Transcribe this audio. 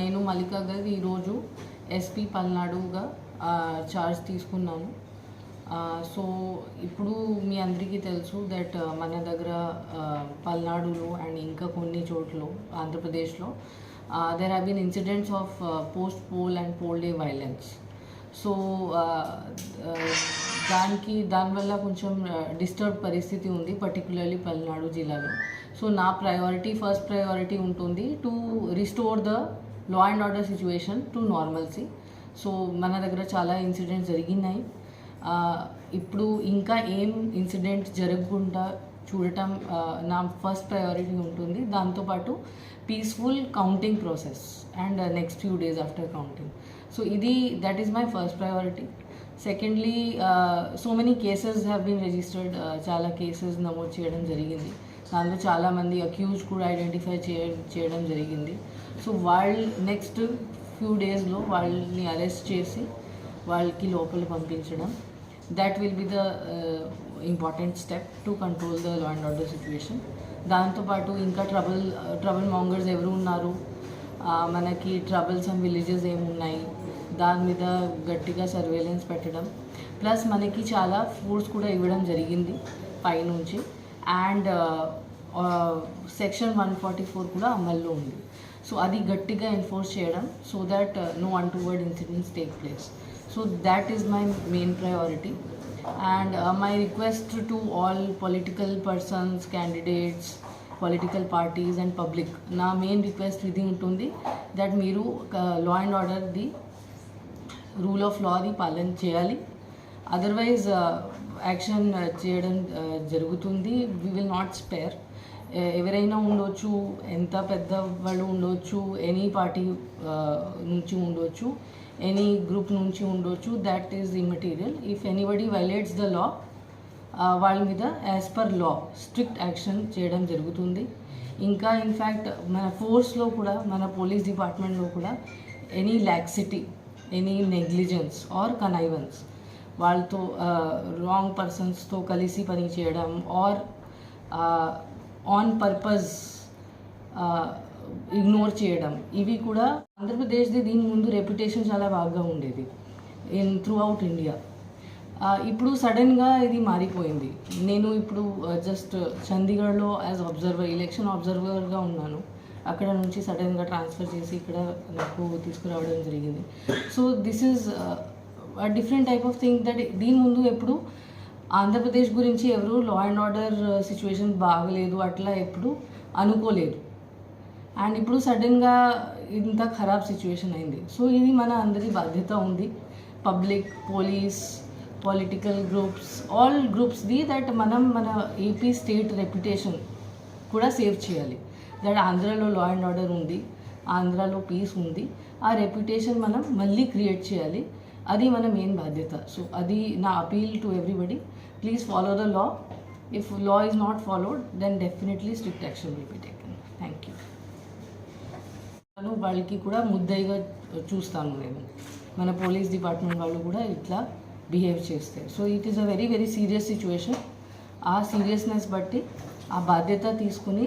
నేను మల్లికా గారు ఈరోజు ఎస్పీ పల్నాడుగా ఛార్జ్ తీసుకున్నాను. సో ఇప్పుడు మీ అందరికీ తెలుసు దట్ మన దగ్గర పల్నాడులో అండ్ ఇంకా కొన్ని చోట్ల ఆంధ్రప్రదేశ్లో there have been incidents of post poll and poll day violence so దానికి దానివల్ల కొంచెం డిస్టర్బ్ పరిస్థితి ఉంది పర్టికులర్లీ పల్నాడు జిల్లాలో. సో నా ప్రయారిటీ ఫస్ట్ ప్రయారిటీ ఉంటుంది to restore the law and order situation to normalcy so మన దగ్గర చాలా ఇన్సిడెంట్స్ జరిగినాయి. ఇప్పుడు ఇంకా ఏం ఇన్సిడెంట్ జరగకుండా చూడటం నా ఫస్ట్ ప్రయారిటీ ఉంటుంది. దాంతోపాటు peaceful counting process and next few days after counting so ఇది that is my first priority secondly so many cases have been registered చాలా కేసెస్ నమోదు చేయడం జరిగింది. దాంట్లో చాలామంది అక్యూజ్ కూడా ఐడెంటిఫై చేయ చేయడం జరిగింది. సో వాళ్ళు నెక్స్ట్ ఫ్యూ డేస్లో వాళ్ళని అరెస్ట్ చేసి వాళ్ళకి లోపల పంపించడం. That will be the important step to control the law and order situation దాంతోపాటు ఇంకా ట్రబుల్ ట్రబుల్ మాంగర్స్ ఎవరు ఉన్నారు? మనకి ట్రబుల్స్ అండ్ విలేజెస్ ఏమున్నాయి? దాని మీద గట్టిగా సర్వేలెన్స్ పెట్టడం. ప్లస్ మనకి చాలా ఫుడ్స్ కూడా ఇవ్వడం జరిగింది పైనుంచి. And section one forty four కూడా అమల్లో ఉంది. సో అది గట్టిగా ఎన్ఫోర్స్ చేయడం. So that no untoward incidents take place so that is my main priority and my request to all political persons candidates political parties and public నా main request ఇది ఉంటుంది. That మీరు లా అండ్ ఆర్డర్ది rule of లాది పాలన చేయాలి. Otherwise uh, action uh, చేయడం uh, జరుగుతుంది. వి విల్ నాట్ స్పేర్ ఎవరైనా ఉండొచ్చు ఎంత పెద్ద వాళ్ళు ఉండొచ్చు ఎనీ పార్టీ నుంచి ఉండొచ్చు ఎనీ గ్రూప్ నుంచి ఉండొచ్చు that is immaterial if anybody violates the law వాళ్ళ మీద as per law strict action చేయడం జరుగుతుంది. ఇంకా ఇన్ఫ్యాక్ట్ మన ఫోర్స్లో కూడా మన పోలీస్ డిపార్ట్మెంట్లో కూడా any laxity any negligence or connivance వాళ్ళతో రాంగ్ పర్సన్స్తో కలిసి పని చేయడం ఆర్ ఆన్ పర్పస్ ఇగ్నోర్ చేయడం. ఇవి కూడా ఆంధ్రప్రదేశ్ది దీని ముందు రెప్యుటేషన్ చాలా బాగా ఉండేది ఇన్ త్రూ అవుట్ ఇండియా ఇప్పుడు సడన్గా ఇది మారిపోయింది. నేను ఇప్పుడు జస్ట్ చండీగఢ్లో యాజ్ అబ్జర్వర్ ఎలక్షన్ అబ్జర్వర్గా ఉన్నాను. అక్కడ నుంచి సడన్గా ట్రాన్స్ఫర్ చేసి ఇక్కడ నాకు తీసుకురావడం జరిగింది. So this is different type of thing that దీని ముందు ఎప్పుడు ఆంధ్రప్రదేశ్ గురించి ఎవరు లా అండ్ ఆర్డర్ సిచ్యువేషన్ బాగలేదు అట్లా ఎప్పుడు అనుకోలేదు. అండ్ ఇప్పుడు సడన్గా ఇంత ఖరాబ్ సిచ్యువేషన్ అయింది. సో ఇది మన అందరి బాధ్యత ఉంది. Public police political groups all గ్రూప్స్ది that మనం మన ఏపీ స్టేట్ రెప్యుటేషన్ కూడా సేవ్ చేయాలి. దట్ ఆంధ్రాలో లా అండ్ ఆర్డర్ ఉంది ఆంధ్రాలో పీస్ ఉంది. ఆ రెప్యుటేషన్ మనం మళ్ళీ క్రియేట్ చేయాలి. అది మన మెయిన్ బాధ్యత. సో అది నా appeal to everybody please follow the law if law is not followed then definitely strict action will be taken thank you వాళ్ళకి కూడా ముద్దయిగా చూస్తాను నేను. మన పోలీస్ డిపార్ట్మెంట్ వాళ్ళు కూడా ఇట్లా బిహేవ్ చేస్తే so it is a very very serious situation ఆ సీరియస్నెస్ బట్టి ఆ బాధ్యత తీసుకుని